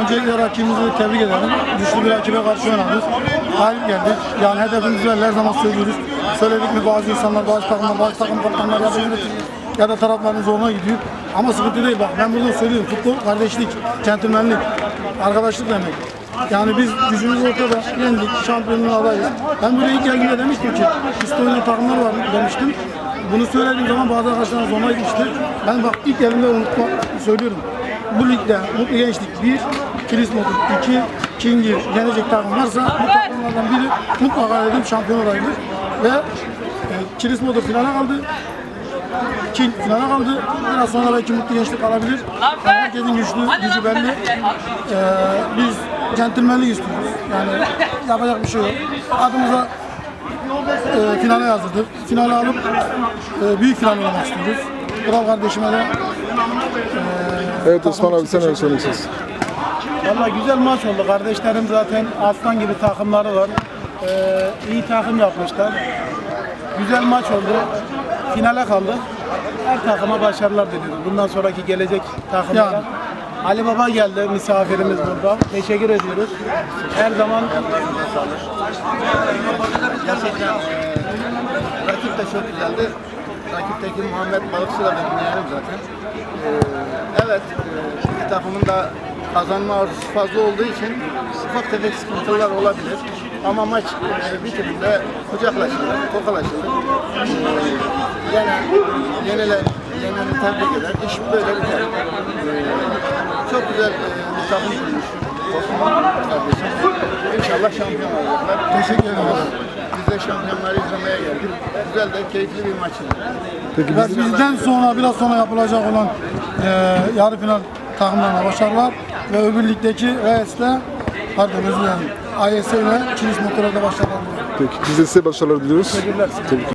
Öncelikle rakibimizi tebrik ederim. Güçlü bir rakibe karşı oynadık. Galip geldik. Yani hedefimiz belli her zaman söylüyoruz. Söyledik mi bazı insanlar, bazı takımlar, bazı takım kaptanlar ya da ya da tarafların zoruna gidiyor. Ama sıkıntı değil bak ben buradan söylüyorum. Futbol kardeşlik, centilmenlik, arkadaşlık demek. Yani biz gücümüz ortada, yendik, şampiyonluğun adayız. Ben buraya ilk geldiğimde demiştim ki, oynayan takımlar var demiştim. Bunu söylediğim zaman bazı arkadaşlar zoruna gitmişti. Ben bak ilk elimde unutma söylüyorum. Bu ligde Mutlu Gençlik 1, Kilis Motor 2, King'i yenecek takım varsa bu takımlardan biri mutlaka dedim şampiyon olabilir. Ve e, Kilis Motor finale kaldı. King finale kaldı. Biraz sonra belki Mutlu Gençlik kalabilir. Yani herkesin güçlü, gücü belli. Ee, biz centilmenlik istiyoruz. Yani yapacak bir şey yok. Adımıza e, finale yazdırdık. Finale alıp e, büyük final oynamak istiyoruz. Kral kardeşime de Evet Osman abi sen öyle söyleyeceksin. Valla güzel maç oldu. Kardeşlerim zaten aslan gibi takımları var. Ee, iyi takım yapmışlar. Güzel maç oldu. Finale kaldı. Her takıma başarılar diliyorum. Bundan sonraki gelecek takımlara. Yani. Ali Baba geldi misafirimiz burada. Teşekkür ediyoruz. Her zaman eee, rakip de çok güzeldi. Rakipteki Muhammed Balıkçı da benim yeğenim zaten. Eee, evet, iki takımın da kazanma arzusu fazla olduğu için ufak tefek sıkıntılar olabilir. Ama maç eee, bitiminde kucaklaşılır, tokalaşılır. Eee, yine yenile, yeneni tebrik eder. İş böyle biter. Eee, çok güzel eee, bir takım kurmuş. Osman kardeşim. İnşallah şampiyon olacaklar. teşekkür ederim. Biz de şampiyonları izlemeye geldik. Güzel de keyifli bir maçtı. Peki biz bizden sonra biraz sonra yapılacak olan e, yarı final takımlarına başarılar ve öbür ligdeki RS'de pardon özür dilerim. AYS ile Kilis Motor'a da başarılar diliyorum. peki biz de size başarılar diliyoruz. Tebrik